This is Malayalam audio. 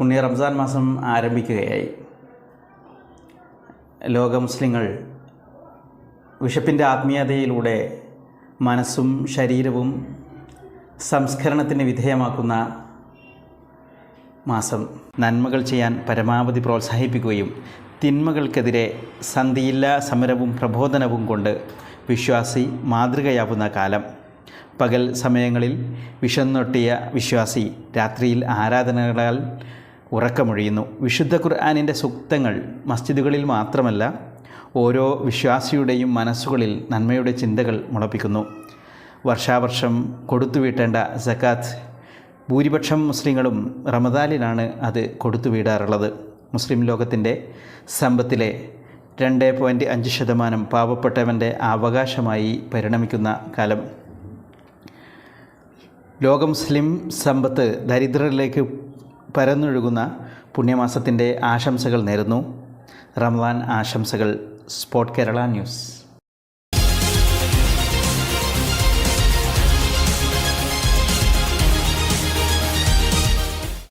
പുണ്യ റംസാൻ മാസം ആരംഭിക്കുകയായി. ലോക മുസ്ലിങ്ങൾ വിശപ്പിന്റെ ആത്മീയതയിലൂടെ മനസ്സും ശരീരവും സംസ്കരണത്തിന് വിധേയമാക്കുന്ന മാസം. നന്മകൾ ചെയ്യാൻ പരമാവധി പ്രോത്സാഹിപ്പിക്കുകയും തിന്മകൾക്കെതിരെ സന്ധിയില്ലാ സമരവും പ്രബോധനവും കൊണ്ട് വിശ്വാസി മാതൃകയാവുന്ന കാലം. പകൽ സമയങ്ങളിൽ വിഷന്നൊട്ടിയ വിശ്വാസി രാത്രിയിൽ ആരാധനകളാൽ ഉറക്കമൊഴിയുന്നു. വിശുദ്ധ ഖുർആാനിന്റെ സൂക്തങ്ങൾ മസ്ജിദുകളിൽ മാത്രമല്ല ഓരോ വിശ്വാസിയുടെയും മനസ്സുകളിൽ നന്മയുടെ ചിന്തകൾ മുളപ്പിക്കുന്നു. വർഷാവർഷം കൊടുത്തുവീട്ടേണ്ട സക്കാത്ത് ഭൂരിപക്ഷം മുസ്ലിങ്ങളും റമദാലിനാണ് അത് കൊടുത്തുവിടാറുള്ളത്. മുസ്ലിം ലോകത്തിന്റെ സമ്പത്തിലെ രണ്ട് പോയിന്റ് അഞ്ച് ശതമാനം പാവപ്പെട്ടവന്റെ അവകാശമായി പരിണമിക്കുന്ന കാലം. ലോക മുസ്ലിം സമ്പത്ത് ദരിദ്രരിലേക്ക് പരന്നൊഴുകുന്ന പുണ്യമാസത്തിന്റെ ആശംസകൾ നേരുന്നു. റമദാൻ ആശംസകൾ സ്പോട്ട് കേരള ന്യൂസ്.